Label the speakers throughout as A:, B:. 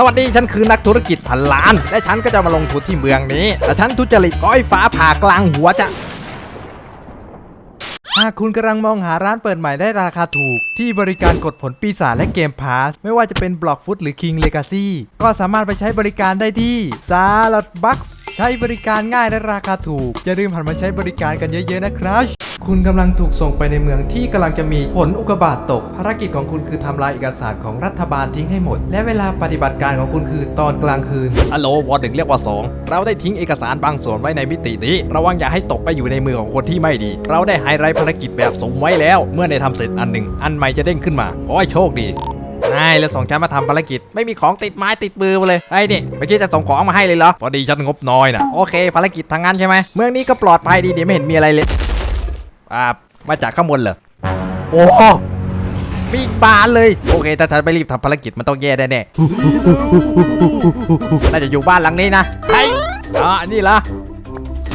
A: สวัสดีฉันคือนักธุรกิจพันล้าน และฉันก็จะมาลงทุนที่เมืองนี้แต่ฉันทุจริตก้อยฟ้าผ่ากลางหัวจะ หากคุณกำลังมองหาร้านเปิดใหม่ได้ราคาถูก ที่บริการกดผลปีศาจและเกมพาส ไม่ว่าจะเป็น Blockfoot หรือ King Legacy ก็สามารถไปใช้บริการได้ที่ s a l a d Box ใช้บริการง่ายและราคาถูกอย่าลืมหันมาใช้บริการกันเยอะๆนะครับ คุณกำลังถูกส่งไปในเมืองที่กำลังจะมีผลอุกกาบาตตก ภารกิจของคุณคือทำลายเอกสารของรัฐบาลทิ้งให้หมด และเวลาปฏิบัติการของคุณคือตอนกลางคืน
B: ฮัลโหลวอร์ดหนึ่งเรียกว่า2เราได้ทิ้งเอกสารบางส่วนไว้ในมิตินี้ ระวังอย่าให้ตกไปอยู่ในมือของคนที่ไม่ดี เราได้ไฮไลท์ภารกิจแบบสมไว้แล้ว เมื่อได้ทำเสร็จอันหนึ่งอันใหม่จะเด้งขึ้นมาขอให้โชคดี
A: ใช่แล้วส่งฉันมาทำภารกิจ ไม่มีของติดไม้ติดมือมาเลยไอ้นี่เมื่อกี้จะส่งของมาให้เลยเหรอ
B: พอดีฉันงบน้อยนะ
A: โอเค ภารกิจทางนั้นใช่ไหมเมืองนี้ก็ปลอดภัยดีเดี๋ยวไม่เห็นมีอะไรเลย อ่ามาจากข้างบนเหรอโอ้โหปีกบานเลย โอเคถ้าฉันไม่รีบทำภารกิจมันต้องแย่แน่ๆน่าจะอยู่บ้านหลังนี้นะไอ้อ๋อนี่เหรอ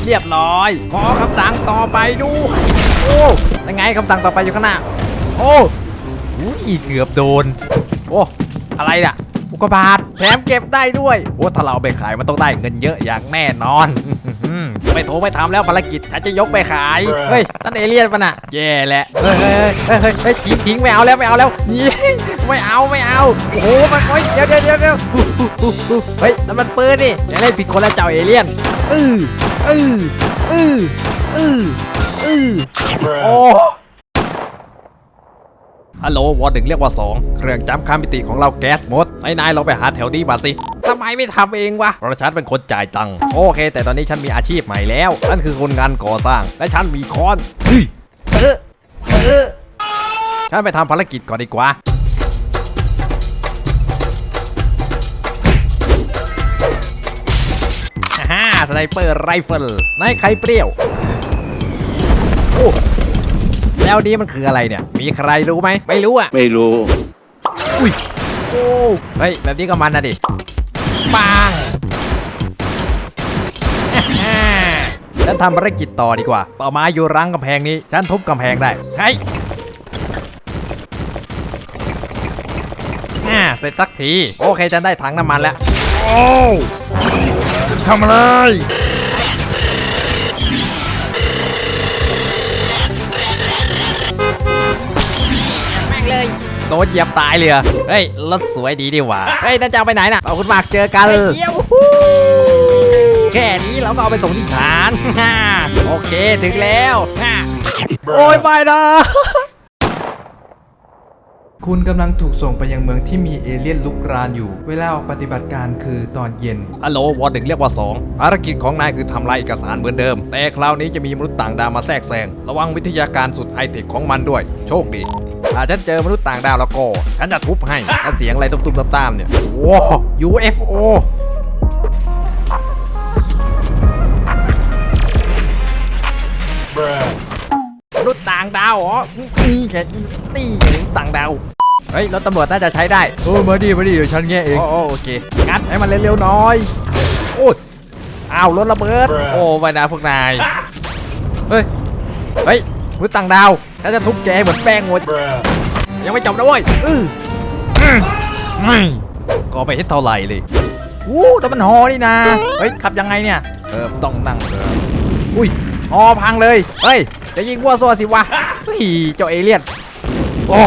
A: เรียบร้อย ขอคำสั่งต่อไปดู โอ้ยังไงคำสั่งต่อไปอยู่ข้างหน้า โอ้อุ้ยเกือบโดน โอ้ อะไรน่ะ อุกกาบาตแถมเก็บได้ด้วย โอ้ถ้าเราเอาไปขายมันต้องได้เงินเยอะอย่างแน่นอน ไม่โทรไม่ทำแล้วภารกิจฉันจะยกไปขาย เฮ้ยนั่นเอเลี่ยนปะน่ะแย่แหละเฮ้ยเฮ้ยเฮ้ยเฮ้ยเฮ้ยทิ้งทิ้งไม่เอาแล้วไม่เอาแล้วนี่ไม่เอาไม่เอาโอ้โหมันโอ้ยเดี๋ยวเดี๋ยวเดี๋ยวเดี๋ยวเฮ้ยนั่นมันปืนนี่อย่าเล่นผิดคนแล้วเจ้าเอเลี่ยนอืออืออืออืออือโอ้
B: ฮัลโหลวอร์ดหนึ่งเรียกว่า2เครื่องจำคำมิติของเราแก๊สหมดนายนายเราไปหาแถวนี้มาสิ
A: ทำไมไม่ทำเองวะ
B: เพราะฉันเป็นคนจ่ายตังค์
A: โอเค แต่ตอนนี้ฉันมีอาชีพใหม่แล้วนั่นคือคนงานก่อสร้าง และฉันมีค้อนเฮ้ยเออเออฉันไปทำภารกิจก่อนดีกว่าฮ่าสไนเปอร์ไรเฟิลนายใครเปรี้ยวโอ้แล้วนี้มันคืออะไรเนี่ย มีใครรู้ไหม ไม่รู้อะ
C: ไม่รู้
A: อุ้ย โอ้ เฮ้ย แบบนี้ก็มันนะดิ ปังอ่าฉันทำภารกิจต่อดีกว่าต่อมาอยู่รังกำแพงนี้ ฉันทุบกำแพงได้ใช่อ่าเสร็จสักที โอเค ฉันได้ถังน้ำมันแล้ว โอ้ทำอะไร โดนเหยียบตายเลยเหรอเฮ้ยรถสวยดีดีหว่าเฮ้ยนั่นจะเอาไปไหนน่ะเอาคุณมากเจอกันเยี่ยมแค่นี้เราก็เอาไปส่งที่ฐาน โอเคถึงแล้ว โอ้ยไปนะ คุณกำลังถูกส่งไปยังเมืองที่มีเอเลี่ยนลุกรานอยู่ เวลาออกปฏิบัติการคือตอนเย็น
B: ฮัลโหลวอร์ดหนึ่งเรียกว่า2ภารกิจของนายคือทำลายเอกสารเหมือนเดิม แต่คราวนี้จะมีมนุษย์ต่างดาวมาแทรกแซง ระวังวิทยาการสุดไฮเทคของมันด้วย โชคดี
A: ถ้าฉันเจอมนุษย์ต่างดาวแล้วก็ฉันจะทุบให้ถ้าเสียงอะไรตุ้มๆตามๆเนี่ยว้าว UFO มนุษย์ ต่างดาวเหรอนี่แค่นี่ต่างดาว เฮ้ยรถตำรวจน่าจะใช้ได้โอ้มาดิมาดิเดี๋ยวฉันแง่เองโอ้โอเคงัดให้มันเร็วๆหน่อย โอ้ยอ้าวรถระเบิด โอ้ไม่นะพวกนาย เฮ้ย เฮ้ยมนุษย์ต่างดาวฉันจะทุบแกให้เหมือนแป้งหมดยังไม่จบนะเว้ยอืออือไม่ก็ไปเห็นเท่าไหร่เลยอู้แต่มันหอนี่นะเฮ้ยขับยังไงเนี่ย เออต้องนั่งเอออุ้ยหอพังเลย เฮ้ย จะยิงวัวซัวสิวะเฮ้ยเจ้าเอเลี่ยนโอ้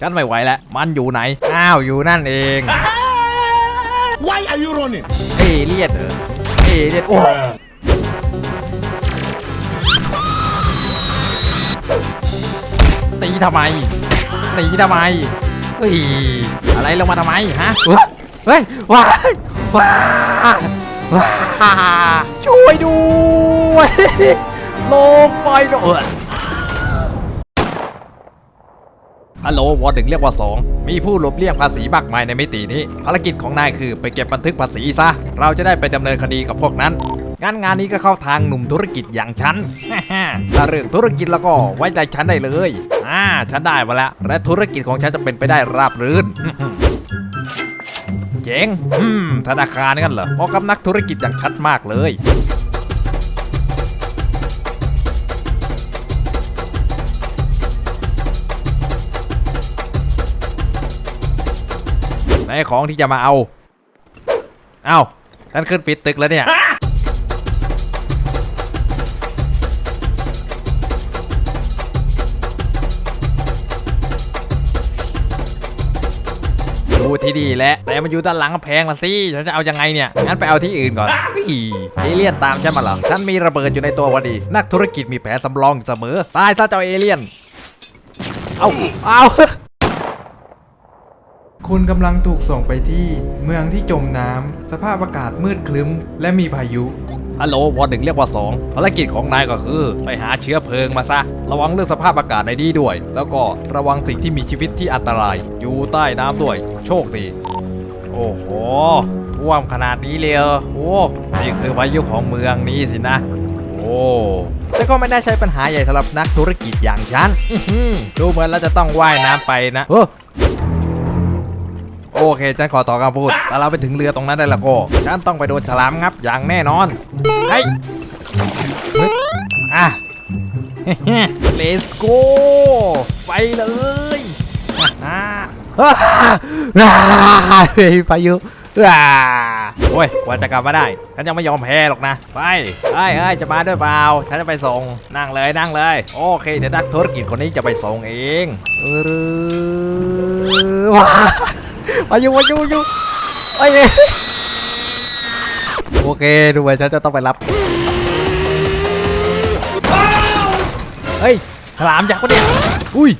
A: ฉันไม่ไหวแล้ว มันอยู่ไหน อ้าว อยู่นั่นเอง
C: Why are you running
A: เอเลี่ยนเหรอเอเลี่ยนโอ้ตีทำไมตีทำไมเฮ้ยอะไรลงมาทำไมฮะเฮ้ยว้ายว้ายว้ายช่วยด้วย ลงไปหน่อย
B: ฮัลโหลวอร์ดหนึ่งเรียกว่า 2 มีผู้หลบเลี่ยงภาษีมากมายในมิตินี้ ภารกิจของนายคือไปเก็บบันทึกภาษีซะ เราจะได้ไปดำเนินคดีกับพวกนั้น
A: งั้นงานนี้ก็เข้าทางหนุ่มธุรกิจอย่างฉัน ถ้าเรื่องธุรกิจแล้วก็ไว้ใจฉันได้เลย อ่า ฉันได้มาแล้ว และธุรกิจของฉันจะเป็นไปได้ราบรื่นเจ๋งอืมธนาคารงั้นเหรอเหมาะกับนักธุรกิจอย่างฉันมากเลย ไหนของที่จะมาเอา เอ้าฉันขึ้นปิดตึกแล้วเนี่ย ดูที่ดีแหละ แต่มันอยู่ด้านหลังกำแพงละสิ ฉันจะเอายังไงเนี่ย งั้นไปเอาที่อื่นก่อนอีเอเลี่ยนตามฉันมาเหรอฉันมีระเบิดอยู่ในตัวพอดี นักธุรกิจมีแผนสำรองเสมอ ตายซะเจ้าเอเลี่ยน เอาเอา
D: คุณกำลังถูกส่งไปที่เมืองที่จมน้ำ สภาพอากาศมืดครึ้ม และมีพายุ
B: ฮัลโหลวอหนึ่งเรียกว่าสองภารกิจของนายก็คือไปหาเชื้อเพลิงมาซะ ระวังเรื่องสภาพอากาศในนี้ด้วย แล้วก็ระวังสิ่งที่มีชีวิตที่อันตราย อยู่ใต้น้ำด้วย โชคดี
A: โอ้โหท่วมขนาดนี้เลยเหรอโอ้นี่คือพายุของเมืองนี้สินะ โอ้แต่ก็ไม่ได้ใช้ปัญหาใหญ่สำหรับนักธุรกิจอย่างฉันอื้อหือดูเหมือนเราจะต้องว่ายน้ำไปนะเออ โอเคฉันขอต่อคำพูดแต่เราไปถึงเรือตรงนั้นได้และก็ฉันต้องไปโดนฉลามงับอย่างแน่นอนเฮ้ยเฮ้ยอะ Let's go ไปเลยอ่าอ่าอ่าเฮ้ยพายุอ่าโอ้ยกว่าจะกลับมาได้ ฉันยังไม่ยอมแพ้หรอกนะ ไปเฮ้ยเฮ้ยจะมาด้วยเปล่า ฉันจะไปส่ง นั่งเลยนั่งเลย โอเค เดี๋ยวนักธุรกิจคนนี้จะไปส่งเองเออว้า พายุพายุพายุเอ้ยโอเคดูเหมือนฉันจะต้องไปรับเฮ้ยฉลามยักษ์ปะเนี่ยอุ้ย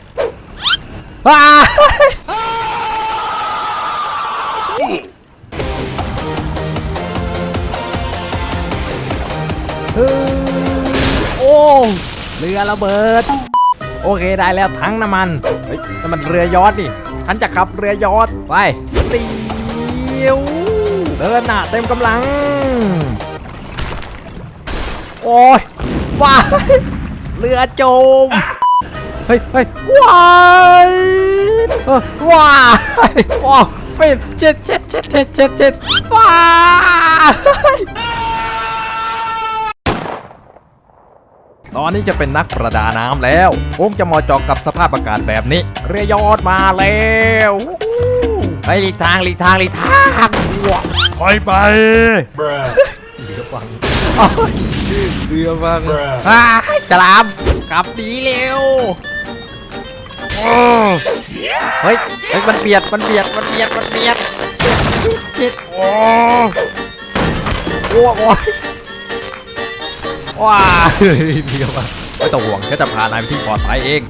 A: ว้าเฮ้ยโอ้เรือระเบิด โอเคได้แล้วทั้งน้ำมันเฮ้ยน้ำมันเรือยอชต์นี่ ฉันจะขับเรือยอชต์ไปเตียวเดินหน้าเต็มกำลัง โอ้ยว้ายเรือจม เฮ้ยเฮ้ยว้ายเออว้ายว้าวเป็นเจ็ดเจ็ดเจ็ดเจ็ดเจ็ดเจ็ดว้าย ตอนนี้จะเป็นนักประดาน้ำแล้วคงจะเหมาะเจาะกับสภาพอากาศแบบนี้ เรือยอดมาแล้วไปหลีกทางหลีกทางหลีกทางไปไป
C: Bruh.
A: เรือฟังเรือฟังฮ่าฉลามกลับหนีเร็วโอ้เฮ้ยเฮ้ยมันเบียดมันเบียดมันเบียดมันเบียดเจ็ดโอ้โอ้โอ้ย ว้าเฮ้ยเรือฟังไม่ต้องห่วงก็จะพานายไปที่ปลอดภัยเอง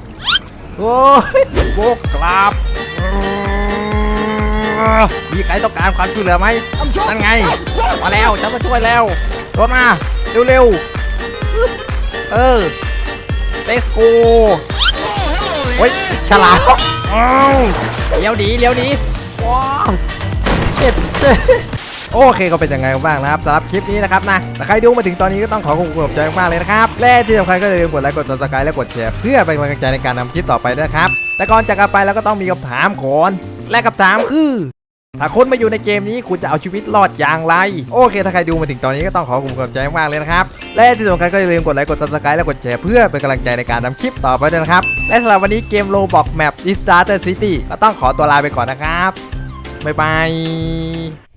A: โอ้ยโบกกลับมีใครต้องการความช่วยเหลือไหมนั่นไง มาแล้วฉันมาช่วยแล้วรถมาเร็วๆ เออเลสโกเฮ้ยฉลามเลี้ยวดีเลี้ยวดีว้าวเจ็บเจ็บ โอเคก็เป็นยังไงบ้างนะครับสำหรับคลิปนี้นะครับนะแต่ใครดูมาถึงตอนนี้ก็ต้องขอขอบคุณขอบใจมากเลยนะครับและที่สำคัญก็อย่าลืมกดไลค์กด subscribe และกดแชร์เพื่อเป็นกำลังใจในการทำคลิปต่อไปนะครับแต่ก่อนจากกันไปเราก็ต้องมีคำถามก่อนและคำถามคือถ้าคุณมาอยู่ในเกมนี้คุณจะเอาชีวิตรอดอย่างไร โอเค ถ้าใครดูมาถึงตอนนี้ก็ต้องขอขอบคุณขอบใจมากเลยนะครับ และที่สำคัญก็อย่าลืมกดไลค์กด subscribe และกดแชร์เพื่อเป็นกำลังใจในการทำคลิปต่อไปด้วยนะครับ และสำหรับวันนี้เกม Roblox Map Starter City ก็ต้องขอตัวลาไปก่อนนะครับ บ๊ายบาย